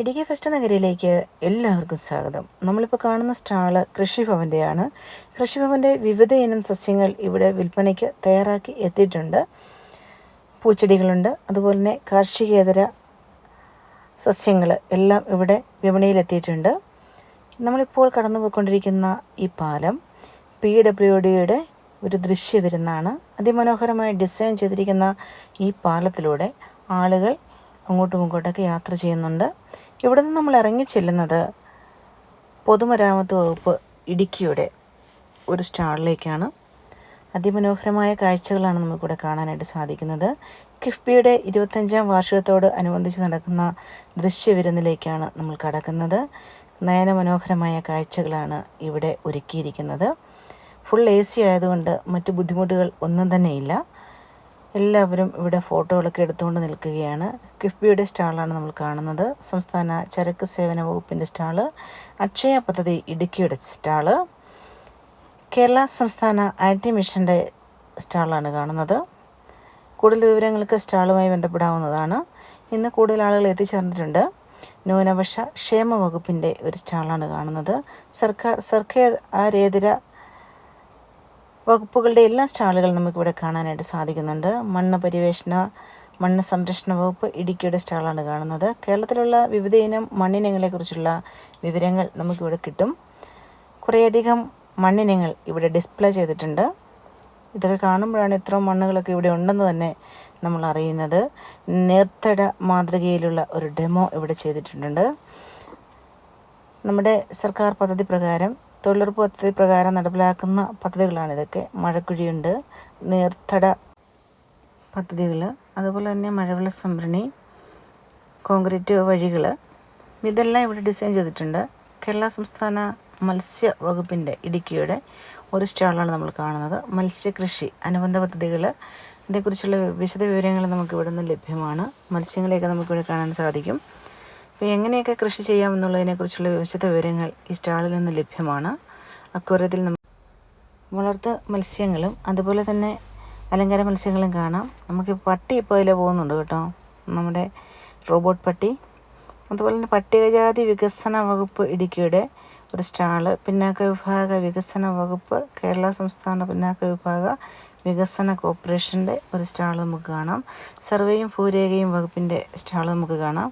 Idukki fest നഗരിയിലേക്ക് എല്ലാവർക്കും സ്വാഗതം. നമ്മളിപ്പോൾ കാണുന്ന സ്റ്റാൾ കൃഷിഭവന്റെയാണ് കൃഷിഭവന്റെ വിവിധ ഇനം സസ്യങ്ങൾ ഇവിടെ വിൽപ്പനയ്ക്ക് തയ്യാറാക്കി എത്തിയിട്ടുണ്ട്. പൂച്ചെടികളുണ്ട് അതുപോലെ തന്നെ കാർഷികേതര സസ്യങ്ങൾ എല്ലാം ഇവിടെ വിപണിയിലെത്തിയിട്ടുണ്ട്. നമ്മളിപ്പോൾ കടന്നു പോയിക്കൊണ്ടിരിക്കുന്ന ഈ പാലം പി ഡബ്ല്യു ഡിയുടെ ഒരു ദൃശ്യ വിരുന്നാണ്. അതിമനോഹരമായി ഡിസൈൻ ചെയ്തിരിക്കുന്ന ഈ പാലത്തിലൂടെ ആളുകൾ അങ്ങോട്ടും ഇങ്ങോട്ടൊക്കെ യാത്ര ചെയ്യുന്നുണ്ട്. ഇവിടെ നിന്ന് നമ്മൾ ഇറങ്ങി ചെല്ലുന്നത് പൊതുമരാമത്ത് വകുപ്പ് ഇടുക്കിയുടെ ഒരു സ്റ്റാളിലേക്കാണ്. അതിമനോഹരമായ കാഴ്ചകളാണ് നമുക്കിവിടെ കാണാനായിട്ട് സാധിക്കുന്നത്. കിഫ്ബിയുടെ ഇരുപത്തഞ്ചാം വാർഷികത്തോട് അനുബന്ധിച്ച് നടക്കുന്ന ദൃശ്യവിരുന്നിലേക്കാണ് നമ്മൾ കടക്കുന്നത്. നയനമനോഹരമായ കാഴ്ചകളാണ് ഇവിടെ ഒരുക്കിയിരിക്കുന്നത്. ഫുൾ എ സി ആയതുകൊണ്ട് മറ്റു ബുദ്ധിമുട്ടുകൾ ഒന്നും തന്നെയില്ല. എല്ലാവരും ഇവിടെ ഫോട്ടോകളൊക്കെ എടുത്തുകൊണ്ട് നിൽക്കുകയാണ്. കിഫ്ബിയുടെ സ്റ്റാളാണ് നമ്മൾ കാണുന്നത്. സംസ്ഥാന ചരക്ക് സേവന വകുപ്പിന്റെ സ്റ്റാൾ. അക്ഷയ പദ്ധതി ഇടുക്കിയുടെ സ്റ്റാൾ. കേരള സംസ്ഥാന ടി മിഷന്റെ സ്റ്റാളാണ് കാണുന്നത്. കൂടുതൽ വിവരങ്ങൾക്ക് സ്റ്റാളുമായി ബന്ധപ്പെടാവുന്നതാണ്. ഇന്ന് കൂടുതൽ ആളുകൾ എത്തിച്ചേർന്നിട്ടുണ്ട്. ന്യൂനപക്ഷ ക്ഷേമ വകുപ്പിന്റെ ഒരു സ്റ്റാളാണ് കാണുന്നത്. സർക്കാർ സർക്കാരേതര വകുപ്പുകളുടെ എല്ലാ സ്റ്റാളുകളും നമുക്കിവിടെ കാണാനായിട്ട് സാധിക്കുന്നുണ്ട്. മണ്ണ് പരിവേഷണ മണ്ണ് സംരക്ഷണ വകുപ്പ് ഇടുക്കിയുടെ സ്റ്റാളാണ് കാണുന്നത്. കേരളത്തിലുള്ള വിവിധ ഇനം മണ്ണിനങ്ങളെക്കുറിച്ചുള്ള വിവരങ്ങൾ നമുക്കിവിടെ കിട്ടും. കുറേയധികം മണ്ണിനങ്ങൾ ഇവിടെ ഡിസ്പ്ലേ ചെയ്തിട്ടുണ്ട്. ഇതൊക്കെ കാണുമ്പോഴാണ് ഇത്ര മണ്ണുകളൊക്കെ ഇവിടെ ഉണ്ടെന്ന് തന്നെ നമ്മൾ അറിയുന്നത്. നേർത്തട മാതൃകയിലുള്ള ഒരു ഡെമോ ഇവിടെ ചെയ്തിട്ടുണ്ട്. നമ്മുടെ സർക്കാർ പദ്ധതി പ്രകാരം തൊഴിലുറപ്പ് പദ്ധതി പ്രകാരം നടപ്പിലാക്കുന്ന പദ്ധതികളാണ് ഇതൊക്കെ. മഴക്കുഴിയുണ്ട് നീർത്തട പദ്ധതികൾ അതുപോലെ തന്നെ മഴവെള്ള സംഭരണി കോൺക്രീറ്റ് വഴികൾ. ഇതെല്ലാം ഇവിടെ ഡിസൈൻ ചെയ്തിട്ടുണ്ട്. കേരള സംസ്ഥാന മത്സ്യ വകുപ്പിന്റെ ഇടുക്കിയുടെ ഒരു സ്റ്റാളാണ് നമ്മൾ കാണുന്നത്. മത്സ്യകൃഷി അനുബന്ധ പദ്ധതികൾ. ഇതേക്കുറിച്ചുള്ള വിശദ വിവരങ്ങൾ നമുക്ക് ഇവിടെ നിന്ന് ലഭ്യമാണ്. മത്സ്യങ്ങളെയൊക്കെ നമുക്കിവിടെ കാണാൻ സാധിക്കും. അപ്പോൾ എങ്ങനെയൊക്കെ കൃഷി ചെയ്യാമെന്നുള്ളതിനെക്കുറിച്ചുള്ള വിശദ വിവരങ്ങൾ ഈ സ്റ്റാളിൽ നിന്ന് ലഭ്യമാണ്. അക്വരത്തിൽ നമ്മൾ വളർത്ത് മത്സ്യങ്ങളും അതുപോലെ തന്നെ അലങ്കാര മത്സ്യങ്ങളും കാണാം. നമുക്ക് പട്ടി ഇപ്പോൾ അതിൽ പോകുന്നുണ്ട് കേട്ടോ. നമ്മുടെ റോബോട്ട് പട്ടി. അതുപോലെ തന്നെ പട്ടികജാതി വികസന വകുപ്പ് ഇടുക്കിയുടെ ഒരു സ്റ്റാൾ. പിന്നാക്ക വിഭാഗ വികസന വകുപ്പ് കേരള സംസ്ഥാന പിന്നാക്ക വിഭാഗ വികസന കോർപ്പറേഷന്റെ ഒരു സ്റ്റാൾ നമുക്ക് കാണാം. സർവേയും ഭൂരേഖയും വകുപ്പിന്റെ സ്റ്റാൾ നമുക്ക് കാണാം.